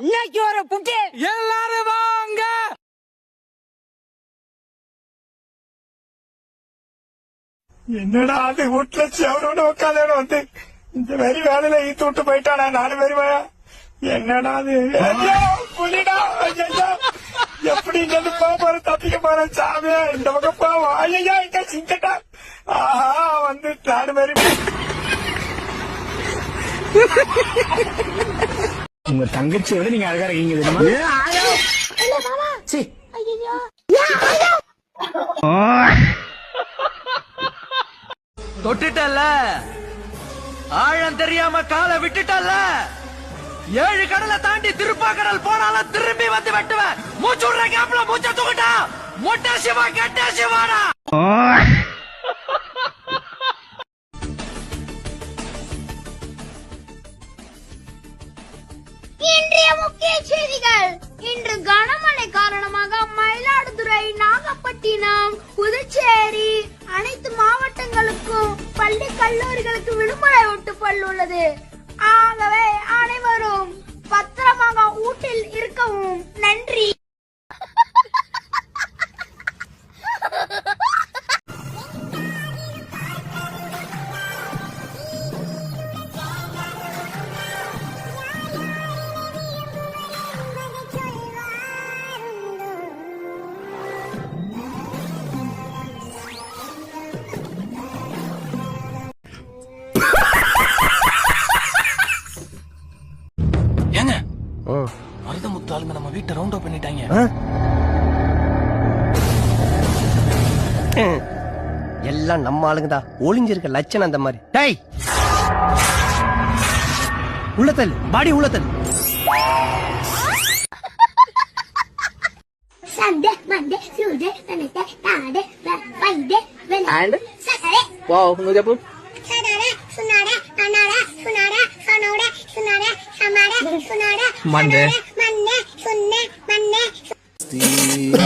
இன்னைக்கு ஒரு புட்டி எல்லாரும் வாங்க. என்னடா அது? வீட்டுல செவரோட உட்காந்து வந்து இந்த மாதிரி வேலையில ஈத்து விட்டு போயிட்டானா? நாலு பேர் வாயா என்னடா அது? புலிடா ஐயோ எப்படி இங்க இருந்து போக போற தப்பிக்க போற? சாமியா இந்த பக்கம் போவோம் ஐயா இங்க சிங்கட்டா. ஆஹா வந்து நாலு பேர் உங்க தங்கச்சி விட நீங்க அழகா இருக்கீங்க தெரியுமா? சீ. தொட்டுட்டல்ல. ஆழம் தெரியாம காலை விட்டுட்டல்ல. ஏழு கடலை தாண்டி திருப்பா கடல் போனாலும் திரும்பி வந்து வெட்டுவேன். மூச்சு விடுற கேப்ல மூச்ச தூக்கிட்டா. மொட்டை சிவா கெட்ட சிவாடா. முக்கிய செய்திகள் இன்று கனமழை காரணமாக மயிலாடுதுறை நாகப்பட்டினம் புதுச்சேரி அனைத்து மாவட்டங்களுக்கும் பள்ளி கல்லூரிகளுக்கு விடுமுறை விட்டுள்ளது ஆகவே அவங்க நம்ம வீட்டை ரவுண்ட் அப் பண்ணிட்டாங்க. எல்லாம் நம்ம ஆளுங்க தான் ஒளிஞ்சிருக்க லட்சணம் அந்த மாதிரி. டேய்! உள்ளத்தல் பாடி உள்ளத்தல் சண்டே மண்டே சூடே தனட்டே தாடே வைடே வென மண்டே.